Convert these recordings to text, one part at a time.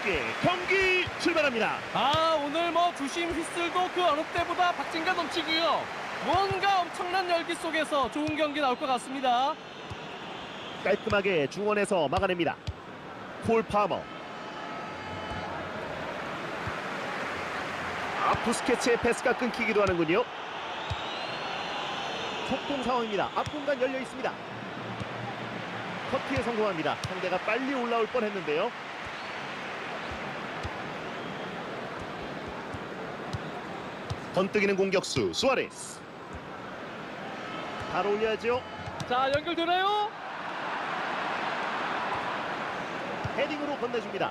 함께 경기 출발합니다. 아 오늘 뭐 주심 휘슬도 그 어느 때보다 박진감 넘치고요. 뭔가 엄청난 열기 속에서 좋은 경기 나올 것 같습니다. 깔끔하게 중원에서 막아냅니다. 콜 파머. 아, 부스케츠의 패스가 끊기기도 하는군요. 속공 상황입니다. 앞 공간 열려 있습니다. 커트에 성공합니다. 상대가 빨리 올라올 뻔했는데요. 번뜩이는 공격수 수아레스. 바로 올려야죠. 자 연결되나요? 헤딩으로 건네줍니다.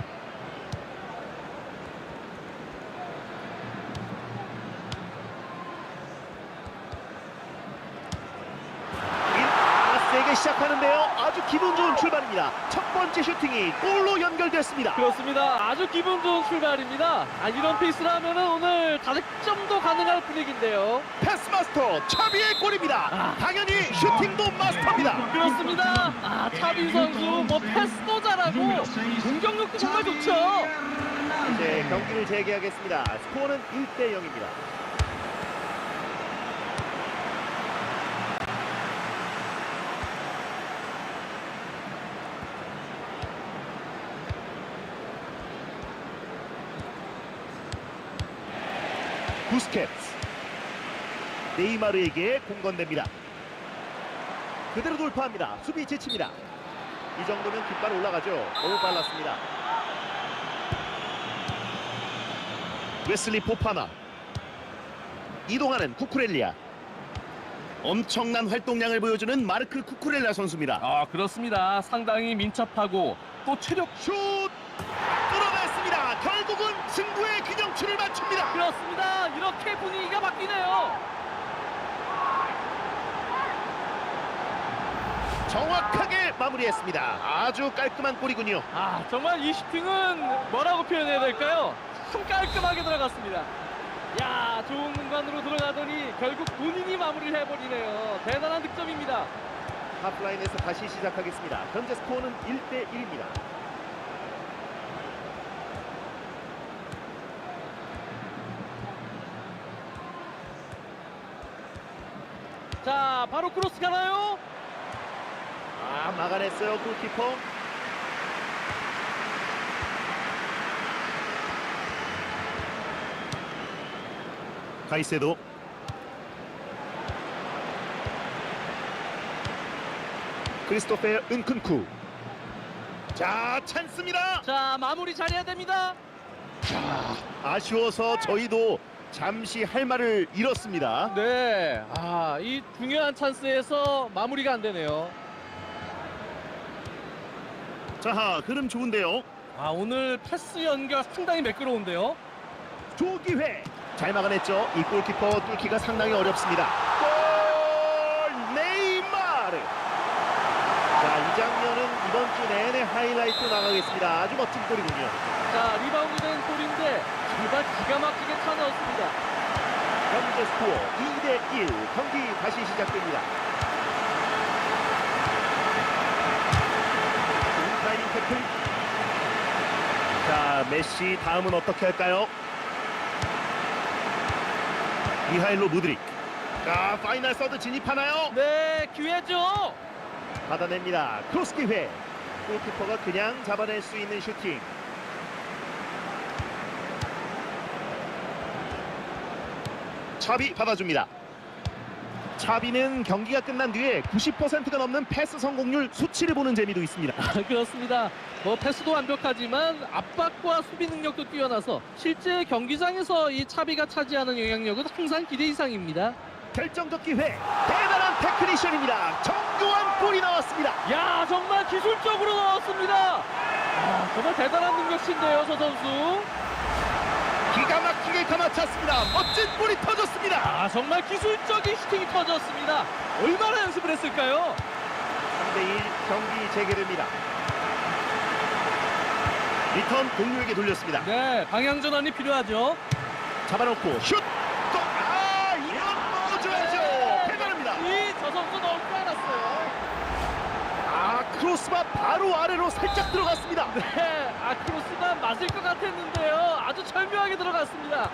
아, 세게 시작하는데요. 아주 기분 좋은 출발입니다. 첫 번째 슈팅이 골로 연결됐습니다. 그렇습니다. 아주 기분 좋은 출발입니다. 아 이런 페이스라면은 오늘 다득점도 가능할 분위기인데요. 패스 마스터 차비의 골입니다. 아. 당연히 슈팅도 마스터입니다. 그렇습니다. 아 차빈 선수 뭐 패스도 잘하고 공격력도 정말 좋죠. 이제 경기를 재개하겠습니다. 스코어는 1대 0입니다. 부스켓스 네이마르에게 공 건넵니다. 그대로 돌파합니다. 수비 지칩니다. 이 정도면 깃발 올라가죠. 너무 빨랐습니다. 웨슬리 포파나 이동하는 쿠쿠렐리아 엄청난 활동량을 보여주는 마르크 쿠쿠렐라 선수입니다 아 그렇습니다. 상당히 민첩하고 또 체력 슛 결국은 승부의 균형추를 맞춥니다 그렇습니다. 이렇게 분위기가 바뀌네요. 정확하게 마무리했습니다 아주 깔끔한 골이군요 아 정말 이 슈팅은 뭐라고 표현해야 될까요? 참 깔끔하게 들어갔습니다. 야 좋은 공간으로 들어가더니 결국 본인이 마무리를 해버리네요. 대단한 득점입니다. 하프라인에서 다시 시작하겠습니다 현재 스코어는 1대 1입니다 자 바로 크로스 가나요? 아 막아냈어요 골키퍼 카이세도 크리스토페 은큰쿠 자 찬스입니다 자 마무리 잘해야 됩니다. 아쉬워서 저희도 잠시 할 말을 잃었습니다. 네, 아 이 중요한 찬스에서 마무리가 안 되네요. 자 흐름 좋은데요. 아 오늘 패스 연결 상당히 매끄러운데요. 조기회. 잘 막아냈죠. 이 골키퍼 뚫기가 상당히 어렵습니다. 골! 네이마르! 자 이 장면은 이번 주 내내 하이라이트 나가겠습니다. 아주 멋진 골이군요. 자 리바운드 된 골인데 정말 기가 막히게 차 넣었습니다. 현재 스코어 2대 1 경기 다시 시작됩니다 인타이밍 태클 자 메시 다음은 어떻게 할까요 미하일로 무드릭 자 파이널 서드 진입하나요 네, 기회죠. 받아냅니다. 크로스 기회. 골키퍼가 그냥 잡아낼 수 있는 슈팅. 차비 받아줍니다. 차비는 경기가 끝난 뒤에 90%가 넘는 패스 성공률 수치를 보는 재미도 있습니다. 아, 그렇습니다. 뭐 패스도 완벽하지만 압박과 수비 능력도 뛰어나서 실제 경기장에서 이 차비가 차지하는 영향력은 항상 기대 이상입니다. 결정적 기회. 대단한 테크니션입니다. 정교한 골이 나왔습니다. 야, 정말 기술적으로 나왔습니다. 아, 정말 대단한 능력치인데요, 저 선수. 막히게 감아찼습니다. 멋진 골이 터졌습니다. 아, 정말 기술적인 슈팅이 터졌습니다. 얼마나 연습을 했을까요? 3대1 경기 재개됩니다. 리턴 동료에게 돌렸습니다. 네, 방향 전환이 필요하죠. 잡아놓고 슛! 또! 아! 이런 넣어줘야죠! 대단합니다. 이 저 선수 넣을 줄 알았어요. 아, 크로스바 바로 아래로 살짝 들어갔습니다. 네, 아 크로스가 맞을 것 같았는데요. 아주 절묘하게 들어갔습니다.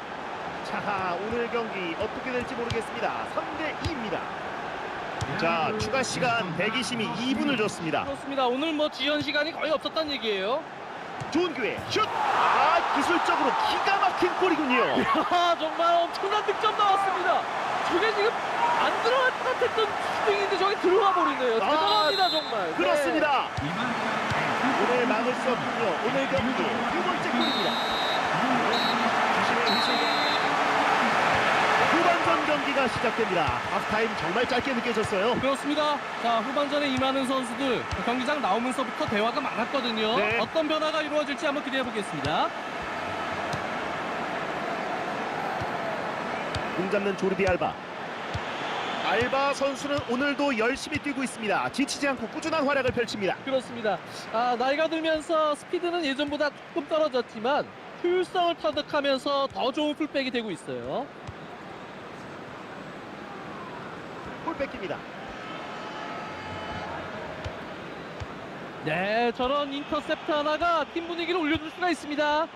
자 오늘 경기 어떻게 될지 모르겠습니다. 3대 2입니다. 자 추가 시간 120이 2분을 줬습니다. 그렇습니다. 오늘 뭐 지연 시간이 거의 없었단 얘기예요. 좋은 기회 슛! 아 기술적으로 기가 막힌 골이군요. 아, 정말 엄청난 득점 나왔습니다. 저게 지금 안 들어갈 것 같았던 슈팅인데 저게 들어가 버리네요. 아, 대단합니다 정말. 네. 그렇습니다. 오늘 막을 수 없군요. 오늘 경기 두 번째 골입니다. 후반전 경기가 시작됩니다. 하프타임 정말 짧게 느껴졌어요. 그렇습니다. 자 후반전에 임하는 선수들 경기장 나오면서부터 대화가 많았거든요. 네. 어떤 변화가 이루어질지 한번 기대해 보겠습니다. 공 잡는 조르디 알바. 알바 선수는 오늘도 열심히 뛰고 있습니다. 지치지 않고 꾸준한 활약을 펼칩니다. 그렇습니다. 아, 나이가 들면서 스피드는 예전보다 조금 떨어졌지만 효율성을 터득하면서 더 좋은 풀백이 되고 있어요. 골 뺏깁니다. 네, 저런 인터셉트 하나가 팀 분위기를 올려줄 수가 있습니다.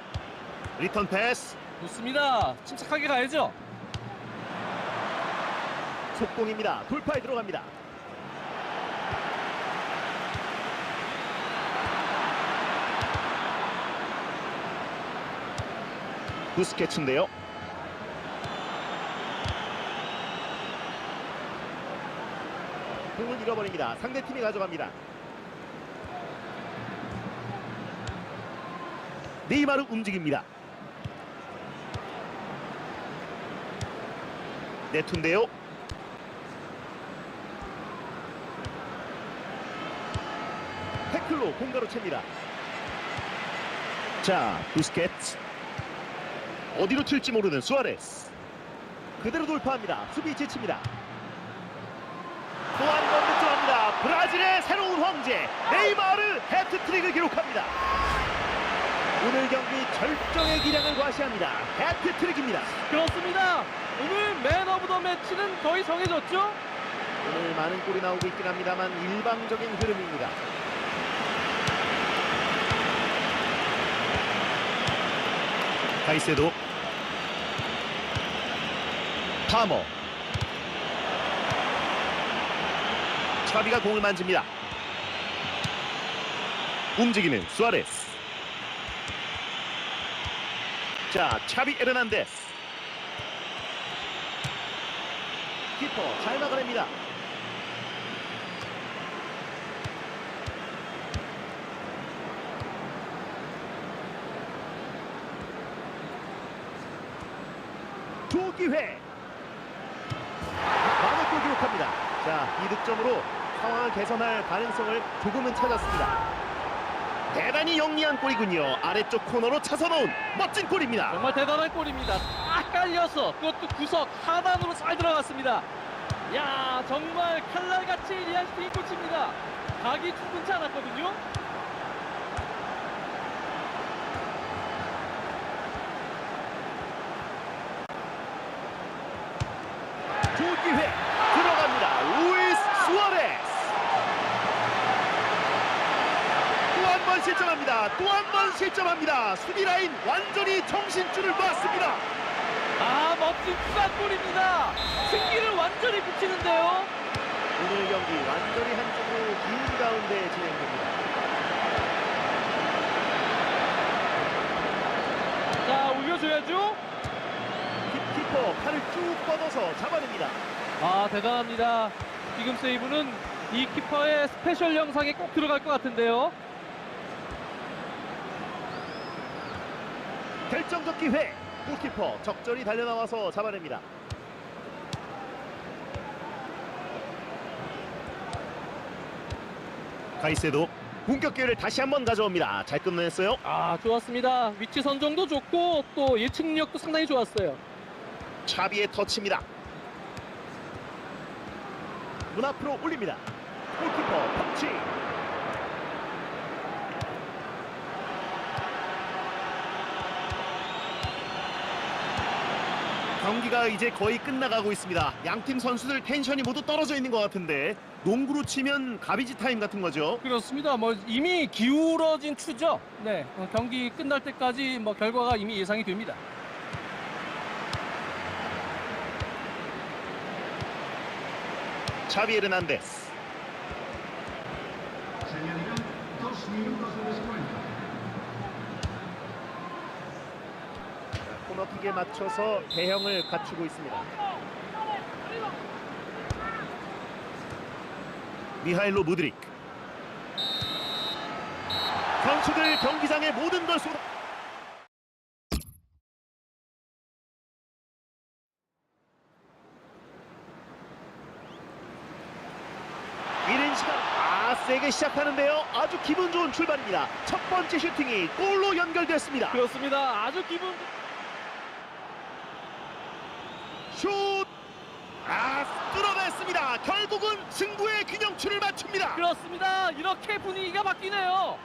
리턴 패스. 좋습니다. 침착하게 가야죠. 속공입니다. 돌파에 들어갑니다. 부스케츠인데요. 공을 잃어버립니다. 상대팀이 가져갑니다. 네이마르 움직입니다. 네투인데요. 태클로 공가로 챕니다. 자, 부스켓츠. 어디로 튈지 모르는 수아레스. 그대로 돌파합니다. 수비 지칩니다. 또 한 번 득점합니다. 브라질의 새로운 황제 네이마르 해트트릭을 기록합니다. 오늘 경기 절정의 기량을 과시합니다. 해트트릭입니다. 그렇습니다. 오늘 맨 오브 더 매치는 거의 정해졌죠? 오늘 많은 골이 나오고 있긴 합니다만 일방적인 흐름입니다. 카이세도 파머 차비가 공을 만집니다. 움직이는 수아레스 자 차비 에르난데스 키퍼 잘 막아냅니다. 두 기회 많은 골 기록합니다. 자, 이 득점으로 상황을 개선할 가능성을 조금은 찾았습니다. 대단히 영리한 골이군요. 아래쪽 코너로 차서 넣은 멋진 골입니다. 정말 대단한 골입니다. 딱 깔려서 그것도 구석 하단으로 잘 들어갔습니다. 야 정말 칼날같이 리안 슈팅이 꽂힙니다. 각이 충분치 않았거든요. 두 기회 들어갑니다. 루이스 수아레스. 또 한 번 실점합니다. 또 한 번 실점합니다. 수비 라인 완전히 정신줄을 놨습니다. 아 멋진 추가골입니다. 승기를 완전히 붙이는데요. 오늘 경기 완전히 한쪽으로 기운 가운데 진행됩니다. 자 올려줘야죠. 킵- 키퍼 팔을 쭉 뻗어서 잡아냅니다. 아 대단합니다. 지금 세이브는 이 키퍼의 스페셜 영상에 꼭 들어갈 것 같은데요. 결정적 기회. 골키퍼 적절히 달려나와서 잡아냅니다. 가이세도 공격 기회를 다시 한번 가져옵니다. 잘 끝냈어요. 아 좋았습니다. 위치 선정도 좋고 또 예측력도 상당히 좋았어요. 차비의 터치입니다. 문 앞으로 올립니다. 골키퍼 터치. 경기가 이제 거의 끝나가고 있습니다. 양팀 선수들 텐션이 모두 떨어져 있는 것 같은데 농구로 치면 가비지 타임 같은 거죠. 그렇습니다. 뭐 이미 기울어진 추죠. 네, 어, 경기 끝날 때까지 뭐 결과가 이미 예상이 됩니다. 차비 에르난데스. 코너킥에 맞춰서 대형을 갖추고 있습니다. 미하일로 무드릭. 선수들 경기장의 모든 걸 쏟아. 이른 시간 아 세게 시작하는데요. 아주 기분 좋은 출발입니다. 첫 번째 슈팅이 골로 연결됐습니다. 그렇습니다. 아주 기분 슛! 아 뚫어냈습니다. 결국은 승부의 균형추를 맞춥니다. 그렇습니다. 이렇게 분위기가 바뀌네요.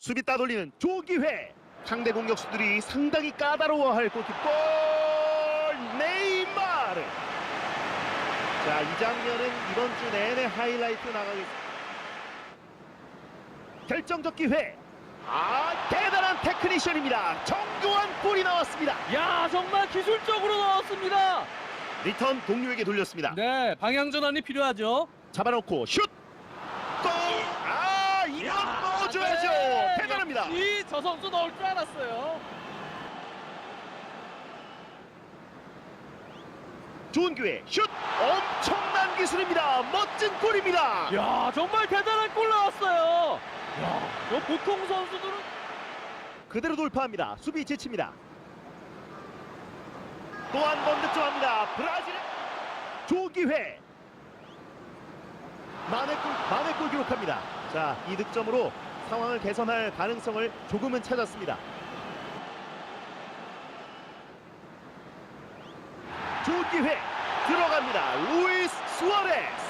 수비 따돌리는 조기회. 상대 공격수들이 상당히 까다로워할 골킥 골 네이마르. 자, 이 장면은 이번 주 내내 하이라이트 나가겠습니다. 결정적 기회. 아, 대단한 테크니션입니다. 정교한 골이 나왔습니다. 야, 정말 기술적으로 나왔습니다. 리턴 동료에게 돌렸습니다. 네, 방향 전환이 필요하죠. 잡아놓고 슛! 골! 아, 이건 넣어줘야죠. 네, 대단합니다. 역시 저 선수 넣을 줄 알았어요. 좋은 기회. 슛! 엄청난 기술입니다. 멋진 골입니다. 야, 정말 대단한 골 나왔어요. 야, 저 보통 선수들은 그대로 돌파합니다. 수비 지칩니다. 또 한 번 득점합니다. 브라질 조기회 만회 골 만회 골 기록합니다. 자, 이 득점으로 상황을 개선할 가능성을 조금은 찾았습니다. 조기회 들어갑니다. 루이스 수아레스